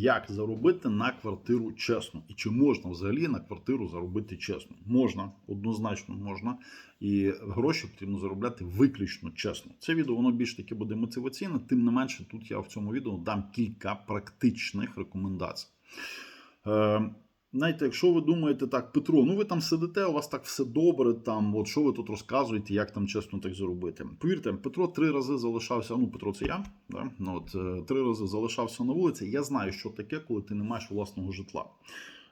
Як заробити на квартиру чесно? І чи можна взагалі на квартиру заробити чесно? Можна, однозначно можна. І гроші потрібно заробляти виключно чесно. Це відео воно більш таки буде мотиваційне. Тим не менше, тут я в цьому відео дам кілька практичних рекомендацій. Знаєте, якщо ви думаєте так, Петро, ну ви там сидите, у вас так все добре, там, от що ви тут розказуєте, як там чесно так заробити. Повірте, Петро три рази залишався, ну Петро, це я, да? ну, от, е, три рази залишався на вулиці. Я знаю, що таке, коли ти не маєш власного житла.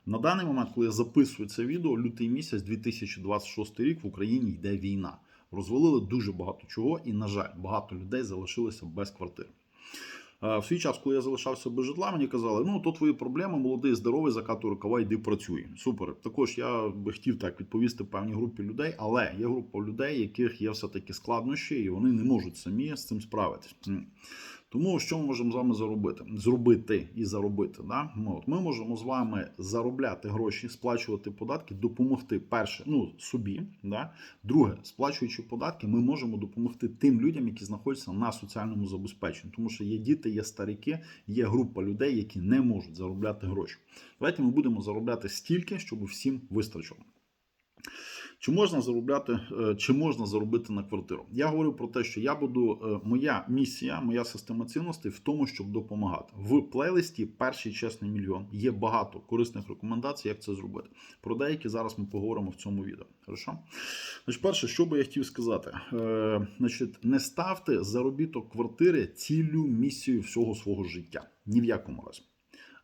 На даний момент, коли я записую це відео, лютий місяць 2026 рік в Україні йде війна. Розвалили дуже багато чого, і, на жаль, багато людей залишилися без квартир. Е, В свій час, коли я залишався без житла, мені казали, ну то твої проблеми, молодий, здоровий, закатуй рукава, йди працюй. Супер. Також я би хотів так відповісти певній групі людей, але є група людей, яких є все-таки складнощі, і вони не можуть самі з цим справитись. Тому що ми можемо з вами заробити? Зробити і заробити. Да? Ми, от, ми можемо з вами заробляти гроші, сплачувати податки, допомогти перше, ну собі. Да? Друге, сплачуючи податки, ми можемо допомогти тим людям, які знаходяться на соціальному забезпеченні, тому що є діти, є старики, є група людей, які не можуть заробляти гроші. Давайте ми будемо заробляти стільки, щоб всім вистачило. Чи можна заробляти, е, чи можна заробити на квартиру? Я говорю про те, що я буду е, моя місія, моя система цінностей в тому, щоб допомагати. В плейлисті Перший чесний мільйон є багато корисних рекомендацій, як це зробити. Про деякі зараз ми поговоримо в цьому відео. Хорошо? Значить, перше, що би я хотів сказати, е, значить, не ставте заробіток квартири ціллю місією всього свого життя. Ні в якому разі.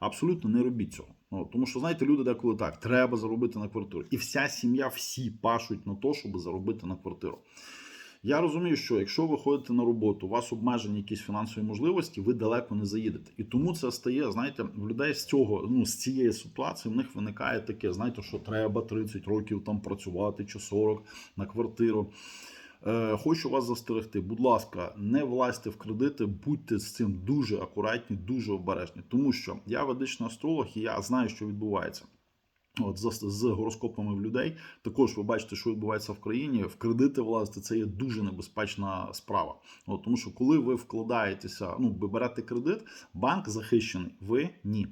Абсолютно не робіть цього. Ну, тому що, знаєте, люди деколи так, треба заробити на квартиру. І вся сім'я, всі пашуть на те, щоб заробити на квартиру. Я розумію, що якщо ви ходите на роботу, у вас обмежені якісь фінансові можливості, ви далеко не заїдете. І тому це стає, знаєте, в людей з цього, ну з цієї ситуації в них виникає таке, знаєте, що треба 30 років там працювати чи 40 на квартиру. Е, Хочу вас застерегти, будь ласка, не влазьте в кредити, будьте з цим дуже акуратні, дуже обережні, тому що я ведичний астролог і я знаю, що відбувається. От з, з гороскопами в людей також ви бачите, що відбувається в країні. В кредити влазити це є дуже небезпечна справа. От, тому що коли ви вкладаєтеся, ну ви берете кредит, банк захищений, ви ні.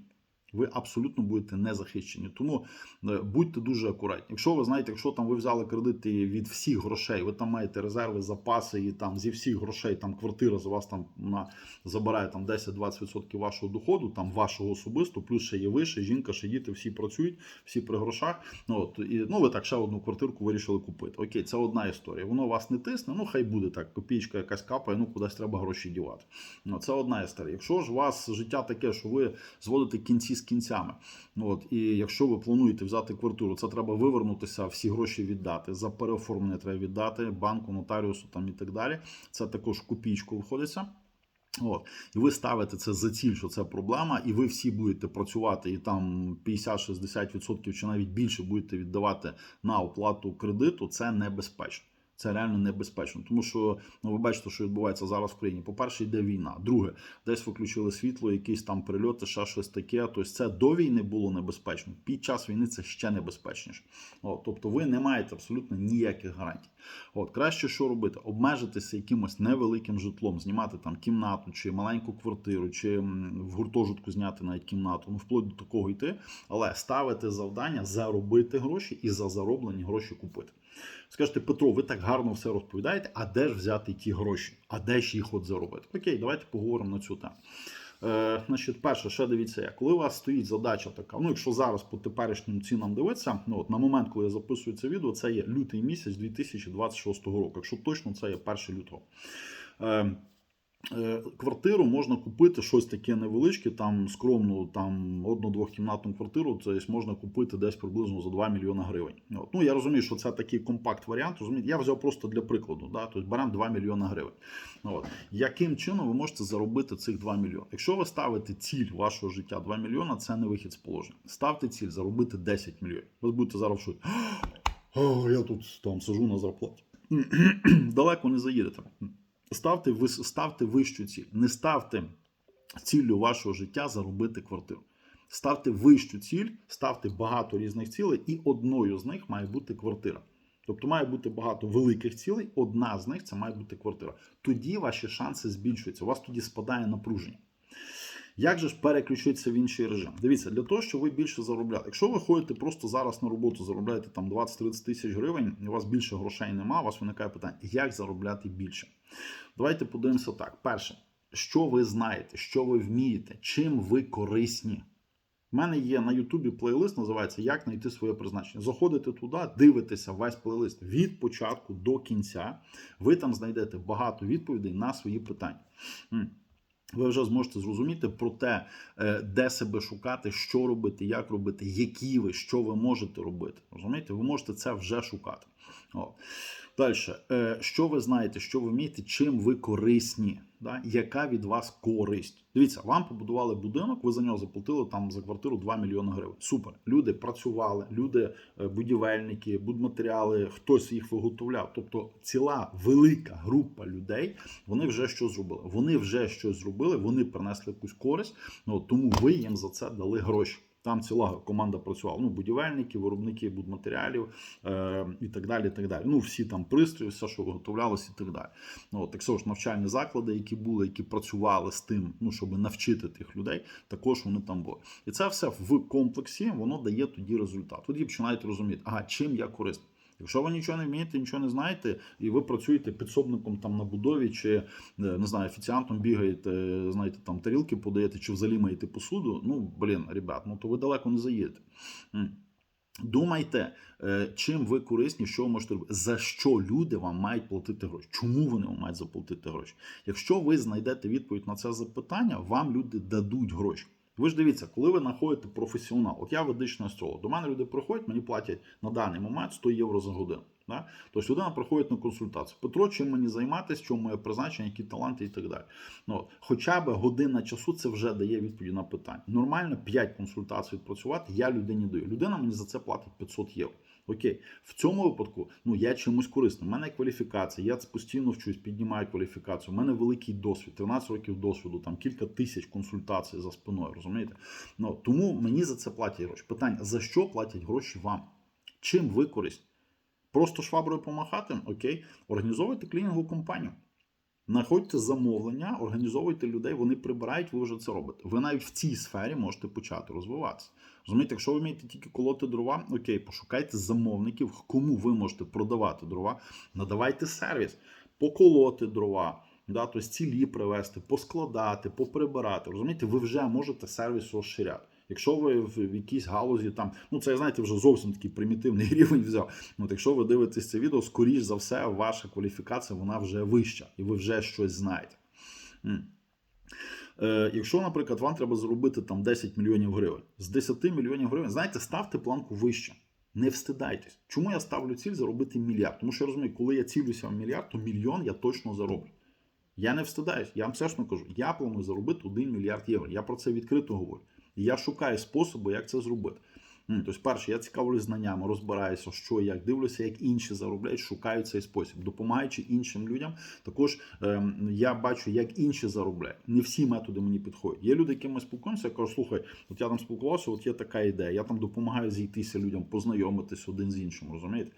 Ви абсолютно будете не захищені. Тому е, будьте дуже акуратні. Якщо ви знаєте, якщо там ви взяли кредити від всіх грошей, ви там маєте резерви, запаси, і там зі всіх грошей там квартира з вас там на забирає там 10-20% вашого доходу, там вашого особисто, плюс ще є ви, ще жінка, ще діти, всі працюють, всі при грошах. Ну от і ну ви так ще одну квартирку вирішили купити. Окей, це одна історія. Воно вас не тисне. Ну хай буде так. Копійка якась капає, ну кудись треба гроші дівати. Ну це одна історія. Якщо ж у вас життя таке, що ви зводите кінці з кінцями. Ну, От, і якщо ви плануєте взяти квартиру, це треба вивернутися, всі гроші віддати. За переоформлення треба віддати банку, нотаріусу там і так далі. Це також копійку виходиться. От. І ви ставите це за ціль, що це проблема, і ви всі будете працювати, і там 50-60% чи навіть більше будете віддавати на оплату кредиту, це небезпечно. Це реально небезпечно, тому що ну ви бачите, що відбувається зараз в країні. По-перше, йде війна. Друге, десь виключили світло, якісь там прильоти, ще щось таке. Тобто це до війни було небезпечно. Під час війни це ще небезпечніше. От, тобто, ви не маєте абсолютно ніяких гарантій. От краще що робити? Обмежитися якимось невеликим житлом, знімати там кімнату, чи маленьку квартиру, чи в гуртожитку зняти навіть кімнату. Ну вплоть до такого йти, але ставити завдання заробити гроші і за зароблені гроші купити. Скажете, Петро, ви так гарно все розповідаєте, а де ж взяти ті гроші? А де ж їх от заробити? Окей, давайте поговоримо на цю тему. Е, значить, перше, ще дивіться, як коли у вас стоїть задача така, ну якщо зараз по теперішнім цінам дивитися, ну от на момент, коли я записую це відео, це є лютий місяць 2026 року. Якщо точно це є 1 лютого. Е, Квартиру можна купити щось таке невеличке, там скромну, там одну-двохкімнатну квартиру, це можна купити десь приблизно за 2 мільйони гривень. От. Ну я розумію, що це такий компакт-варіант. розумієте. Я взяв просто для прикладу. Да? Тобто беремо 2 мільйони гривень. От. Яким чином ви можете заробити цих 2 мільйони? Якщо ви ставите ціль вашого життя 2 мільйони, це не вихід з положення. Ставте ціль заробити 10 мільйонів. Ви будете зараз шути. О, я тут там сижу на зарплаті. Далеко не заїдете. Ставте, ставте вищу ціль. Не ставте ціллю вашого життя заробити квартиру. Ставте вищу ціль, ставте багато різних цілей, і одною з них має бути квартира. Тобто має бути багато великих цілей, одна з них це має бути квартира. Тоді ваші шанси збільшуються, у вас тоді спадає напруження. Як же ж переключитися в інший режим? Дивіться, для того, щоб ви більше заробляли. Якщо ви ходите просто зараз на роботу, заробляєте там 20-30 тисяч гривень, у вас більше грошей немає, у вас виникає питання, як заробляти більше? Давайте подивимося так. Перше, що ви знаєте, що ви вмієте, чим ви корисні. У мене є на Ютубі плейлист, називається Як знайти своє призначення. Заходите туди, дивитеся весь плейлист від початку до кінця. Ви там знайдете багато відповідей на свої питання. Ви вже зможете зрозуміти про те, е, де себе шукати, що робити, як робити, які ви, що ви можете робити. Розумієте, ви можете це вже шукати. О. Далі, що ви знаєте, що ви вмієте, чим ви корисні, да? яка від вас користь? Дивіться, вам побудували будинок, ви за нього заплатили там за квартиру 2 мільйони гривень. Супер. Люди працювали, люди, е, будівельники, будматеріали, хтось їх виготовляв. Тобто ціла велика група людей, вони вже щось зробили. Вони вже щось зробили, вони принесли якусь користь. Ну, тому ви їм за це дали гроші. Там ціла команда працювала. Ну, будівельники, виробники будматеріалів е, і так далі. і так далі. Ну, всі там пристрої, все, що виготовлялося, і так далі. Ну, так само ж навчальні заклади, які були, які працювали з тим, ну, щоб навчити тих людей, також вони там були. І це все в комплексі воно дає тоді результат. Тоді починають розуміти, ага, чим я корисний. Якщо ви нічого не вмієте, нічого не знаєте, і ви працюєте підсобником там на будові, чи е, не знаю, офіціантом бігаєте, знаєте, там тарілки подаєте, чи взагалі маєте посуду, ну блін, ребят, ну то ви далеко не заїдете. Думайте, е, чим ви корисні, що ви можете робити, за що люди вам мають платити гроші, чому вони вам мають заплатити гроші. Якщо ви знайдете відповідь на це запитання, вам люди дадуть гроші. Ви ж дивіться, коли ви знаходите професіонал, от я ведичний астролог, до мене люди приходять, мені платять на даний момент 100 євро за годину. Да? Тобто людина приходить на консультацію. Петро, чим мені займатися, чому моє призначення, які таланти і так далі. Ну, Хоча б година часу це вже дає відповіді на питання. Нормально 5 консультацій відпрацювати, я людині даю. Людина мені за це платить 500 євро. Окей, в цьому випадку ну я чимось корисним. У мене кваліфікація, я постійно вчусь, піднімаю кваліфікацію. У мене великий досвід, 13 років досвіду, там кілька тисяч консультацій за спиною. Розумієте? Ну тому мені за це платять гроші. Питання: за що платять гроші вам? Чим ви користь? Просто шваброю помахати? Окей, організовуйте клінінгову компанію. Знаходьте замовлення, організовуйте людей, вони прибирають, ви вже це робите. Ви навіть в цій сфері можете почати розвиватися. Розумієте, якщо ви вмієте тільки колоти дрова, окей, пошукайте замовників, кому ви можете продавати дрова, надавайте сервіс, поколоти дрова, да, тобто цілі привезти, поскладати, поприбирати. Розумієте, ви вже можете сервіс розширяти. Якщо ви в якійсь галузі там, ну це знаєте, вже зовсім такий примітивний рівень взяв. От якщо ви дивитесь це відео, скоріш за все, ваша кваліфікація вона вже вища, і ви вже щось знаєте. Е, якщо, наприклад, вам треба заробити там 10 мільйонів гривень, з 10 мільйонів гривень, знаєте, ставте планку вище. Не встидайтесь. Чому я ставлю ціль заробити мільярд? Тому що я розумію, коли я цілюся в мільярд, то мільйон я точно зароблю. Я не встидаюсь, я вам чесно кажу, я планую заробити 1 мільярд євро. Я про це відкрито говорю. І я шукаю способи, як це зробити. Тобто, перше, я цікавлюсь знаннями, розбираюся, що як дивлюся, як інші заробляють, шукаю цей спосіб, допомагаючи іншим людям. Також ем, я бачу, як інші заробляють. Не всі методи мені підходять. Є люди, якими спілкуємося, я кажу, слухай, от я там спілкувався, от є така ідея. Я там допомагаю зійтися людям, познайомитись один з іншим. Розумієте?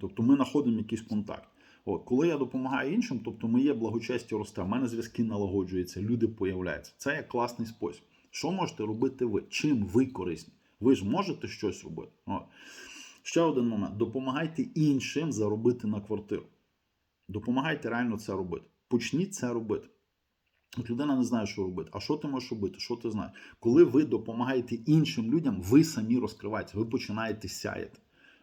Тобто ми знаходимо якийсь контакт. От, коли я допомагаю іншим, тобто моє благочестя росте, в мене зв'язки налагоджуються, люди появляються. Це є класний спосіб. Що можете робити ви? Чим ви корисні? Ви ж можете щось робити. От. Ще один момент: допомагайте іншим заробити на квартиру. Допомагайте реально це робити. Почніть це робити. От людина не знає, що робити. А що ти можеш робити? Що ти знаєш? Коли ви допомагаєте іншим людям, ви самі розкриваєтесь, ви починаєте сяяти.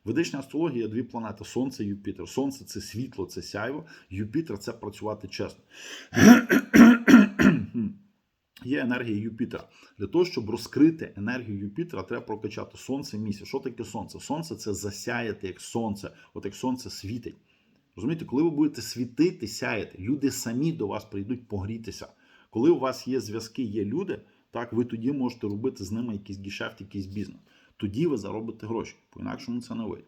Ведична астрологія дві планети: Сонце і Юпітер. Сонце це світло, це сяйво. Юпітер це працювати чесно. Є енергія Юпітера. Для того, щоб розкрити енергію Юпітера, треба прокачати сонце місяць. Що таке сонце? Сонце це засяяти як сонце, от як сонце світить. Розумієте, коли ви будете світити, сяяти, люди самі до вас прийдуть погрітися. Коли у вас є зв'язки, є люди, так ви тоді можете робити з ними якийсь гешефт, якийсь бізнес. Тоді ви заробите гроші. По-інакшому це не вийде.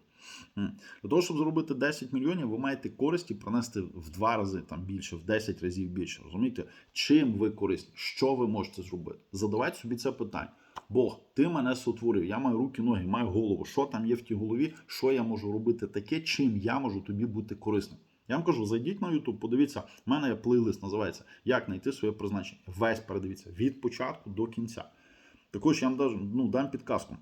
Для того, щоб зробити 10 мільйонів, ви маєте користі принести в два рази там більше, в 10 разів більше. Розумієте, чим ви корисні, що ви можете зробити? Задавайте собі це питання. Бог, ти мене сотворив, я маю руки, ноги, маю голову. Що там є в тій голові? Що я можу робити таке, чим я можу тобі бути корисним? Я вам кажу, зайдіть на YouTube, подивіться, в мене є плейлист, називається Як знайти своє призначення. Весь передивіться від початку до кінця. Також я вам даже, ну, дам підказку.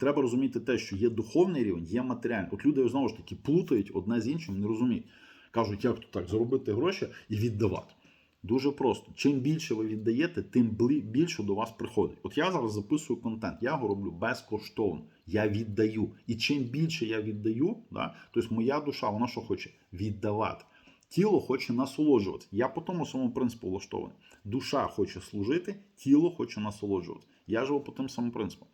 Треба розуміти те, що є духовний рівень, є матеріальний. От люди знову ж таки плутають одне з іншим, не розуміють. Кажуть, як то так, заробити гроші і віддавати. Дуже просто. Чим більше ви віддаєте, тим більше до вас приходить. От я зараз записую контент, я його роблю безкоштовно. Я віддаю. І чим більше я віддаю, да, тобто моя душа, вона що хоче? Віддавати. Тіло хоче насолоджуватися. Я по тому самому принципу влаштований. Душа хоче служити, тіло хоче насолоджуватися. Я живу по тим самим принципам.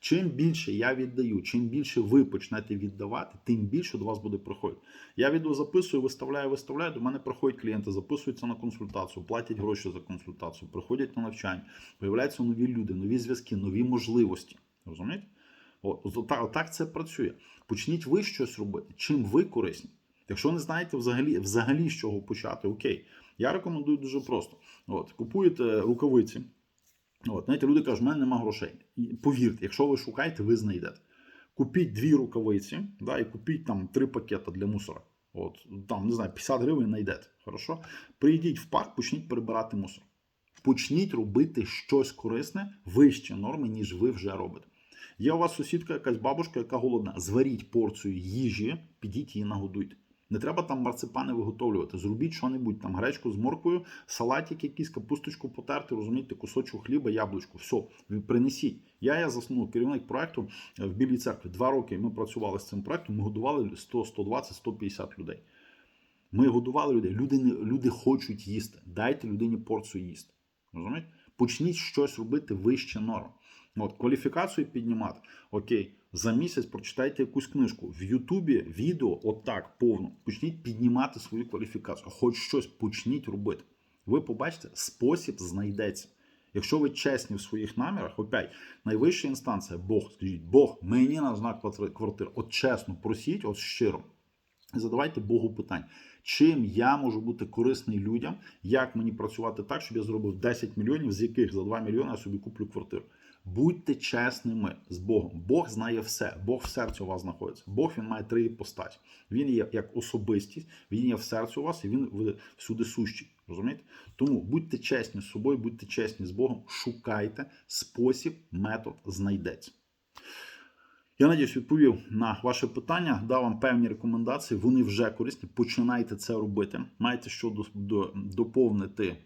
Чим більше я віддаю, чим більше ви почнете віддавати, тим більше до вас буде приходити. Я відео записую, виставляю, виставляю. До мене приходять клієнти, записуються на консультацію, платять гроші за консультацію, приходять на навчання, появляються нові люди, нові зв'язки, нові можливості. Розумієте? От, от, так, отак це працює. Почніть ви щось робити. Чим ви корисні? Якщо не знаєте взагалі, взагалі з чого почати, окей. Я рекомендую дуже просто. От, купуєте рукавиці. От, знаєте, люди кажуть, в мене нема грошей. Повірте, якщо ви шукаєте, ви знайдете. Купіть дві рукавиці, да, і купіть там три пакета для мусора. От, там, не знаю, 50 гривень знайдете. Хорошо? Прийдіть в парк, почніть прибирати мусор. Почніть робити щось корисне вище норми, ніж ви вже робите. Є у вас сусідка, якась бабушка, яка голодна. Зваріть порцію їжі, підіть її нагодуйте. Не треба там марципани виготовлювати. Зробіть що-небудь, там гречку з морквою, салатик якийсь, капусточку потерти, розумієте, кусочок хліба, яблучко. Все, принесіть. Я є заснув керівник проекту е, в Білій церкві. Два роки ми працювали з цим проектом. Ми годували 100, 120, 150 людей. Ми годували людей. Люди, люди хочуть їсти. Дайте людині порцію їсти. Розумієте? Почніть щось робити вище норм. От, кваліфікацію піднімати. Окей, за місяць прочитайте якусь книжку. В Ютубі відео отак повно. Почніть піднімати свою кваліфікацію. Хоч щось почніть робити. Ви побачите, спосіб знайдеться. Якщо ви чесні в своїх намірах, опять найвища інстанція Бог, скажіть, Бог, мені на знак квартир-. От чесно, просіть, от щиро. Задавайте Богу питань, чим я можу бути корисний людям, як мені працювати так, щоб я зробив 10 мільйонів, з яких за 2 мільйони я собі куплю квартиру. Будьте чесними з Богом. Бог знає все. Бог в серці у вас знаходиться. Бог він має три іпостаті. Він є як особистість, він є в серці у вас і він всюди сущий. Розумієте? Тому будьте чесні з собою, будьте чесні з Богом, шукайте спосіб, метод знайдеться. Я надіюсь, відповів на ваше питання, дав вам певні рекомендації. Вони вже корисні. Починайте це робити. Маєте що до, до, доповнити.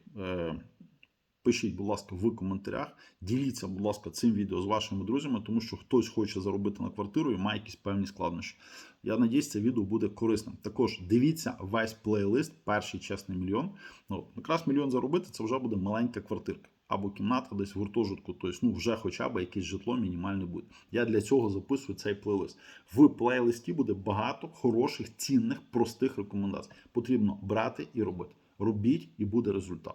Пишіть, будь ласка, в коментарях. Діліться, будь ласка, цим відео з вашими друзями, тому що хтось хоче заробити на квартиру і має якісь певні складнощі. Я надіюсь, це відео буде корисним. Також дивіться весь плейлист, перший чесний мільйон. Ну, якраз мільйон заробити це вже буде маленька квартирка. Або кімната десь в гуртожитку, тобто ну, вже хоча б якесь житло мінімальне буде. Я для цього записую цей плейлист. В плейлисті буде багато хороших, цінних, простих рекомендацій. Потрібно брати і робити. Робіть, і буде результат.